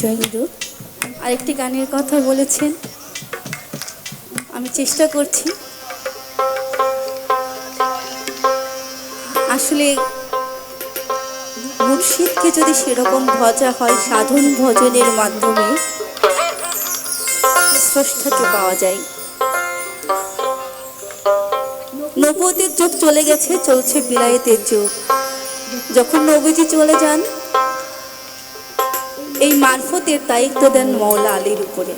জয়গুরু আরেকটি গানের কথা বলেছেন। আমি চেষ্টা করছি। আসলে মুর্শিদকে যদি সেরকম ভজা হয়, সাধন ভজনের মাধ্যমে স্রষ্টাকে পাওয়া যায়। নবতের যুগ চলে গেছে, চলছে বিলায়েতের যুগ। যখন নবীজি চলে যান এই মারফতের দায়িত্ব দেন মৌলা আলীর উপরে।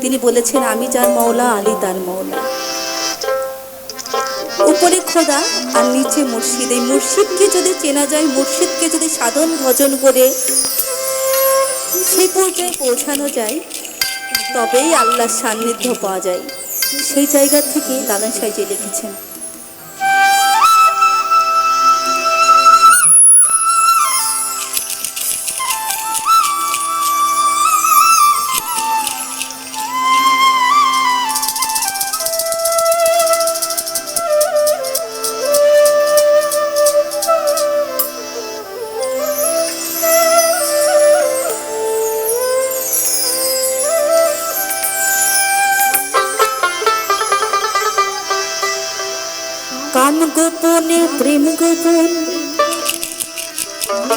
তিনি বলেছেন, আমি যার মৌলা আলী তার মৌলা উপরে খোদা আর নিচে মুর্শিদ। এই মুর্শিদকে যদি চেনা যায়, মুর্শিদকে যদি সাধন ভজন করে সেই পর্যায়ে পৌঁছানো যায়, তবেই আল্লাহর সান্নিধ্য পাওয়া যায়। সেই জায়গা থেকে দাদা সাইজে লিখেছেন কাম গোপনে প্রেম গোপন।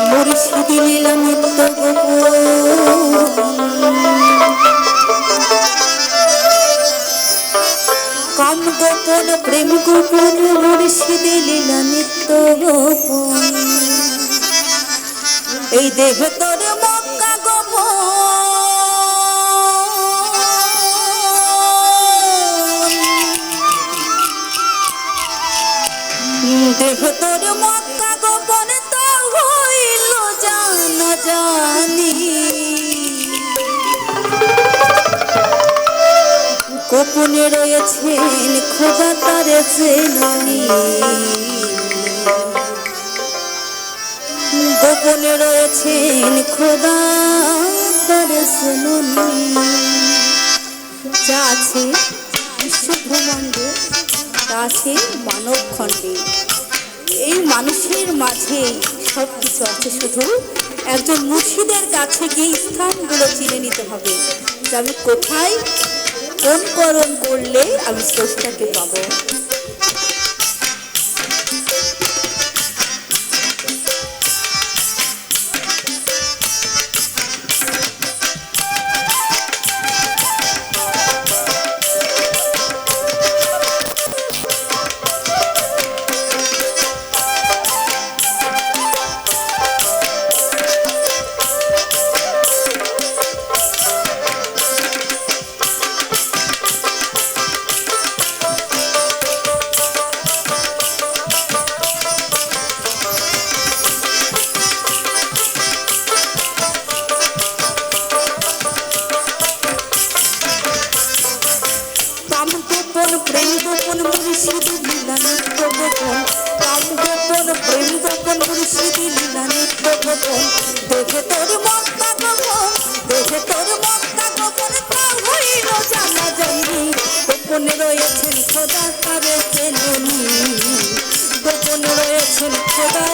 মুর্শিদি গোপন। প্রেম গোপন মুর্শিদি লীলা নিত্য গোপন। এই দেহ তোর মক্কা গোপন তো হইল জান জানি। গোপনে রয়েছেন খোদা তারে চেনি গোপনে রয়েছেন খোদা তারে চেনি যা আছে বিশ্বব্রহ্মাণ্ডে তা আছে মানব খণ্ডে এই মানুষের মাঝে সব কিছু আছে শুধু একজন মুর্শিদের কাছে গিয়ে স্থানগুলো চিনে নিতে হবে যে আমি কোথায়, কোন করণ করলে আমি স্রষ্টাকে পাবো। গোপন মুর্শিদি লীলা নিত্য গোপন কাম গোপন প্রেম গোপন মুর্শিদি লীলা নিত্য গোপন দেখে তোর মক্কা গোপন দেখে তোর মক্কা গোপন তা হইল জানা জানি গোপনে রয়েছেন খোদা, তারে চেননি। গোপনে রয়েছেন খোদা,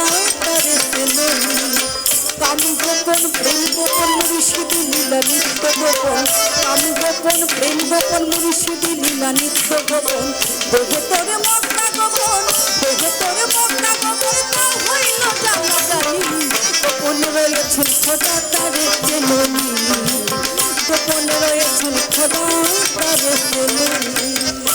তারে চেননি। কাম গোপন প্রেম গোপন মুর্শিদি লীলা নিত্য গোপন কাম গোপন প্রেম গোপন মুর্শিদি লীলা নিত্য গোপন দেখে তোর মক্কা গোপন দেখে তোর মক্কা গোপন তা হইল জানা জানি গোপন রয়েছেন খোদা তারে চেননি। গোপন রয়েছেন খোদা তারে চেননি।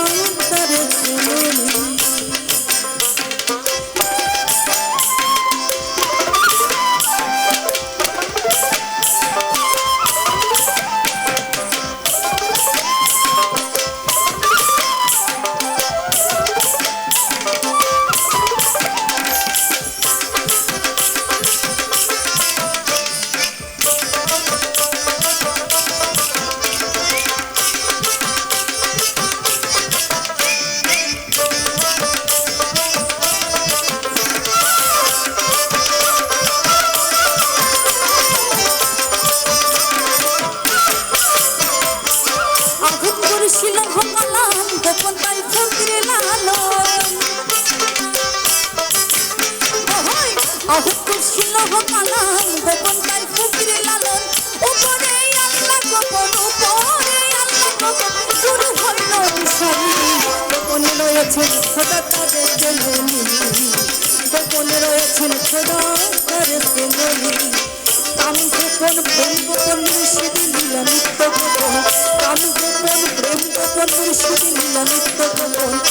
করেছিল ভগলাম গোপন তাই ফকিরে লালন। আঘাত করেছিল ভগলাম গোপন তাই ফকিরে লালন। উপরে আল্লাহ গোপন উপরে আল্লাহ গোপন শুরু হইল বিষালী গোপনে রয়েছেন খোদা তাদের জননী গোপনে রয়েছেন খোদা তাদের জননী। কাম গোপন মুর্শিদি লীলা নিত্য গোপন কাম গোপন গোপন পরিস্থিতি মিলামিত্র গোপন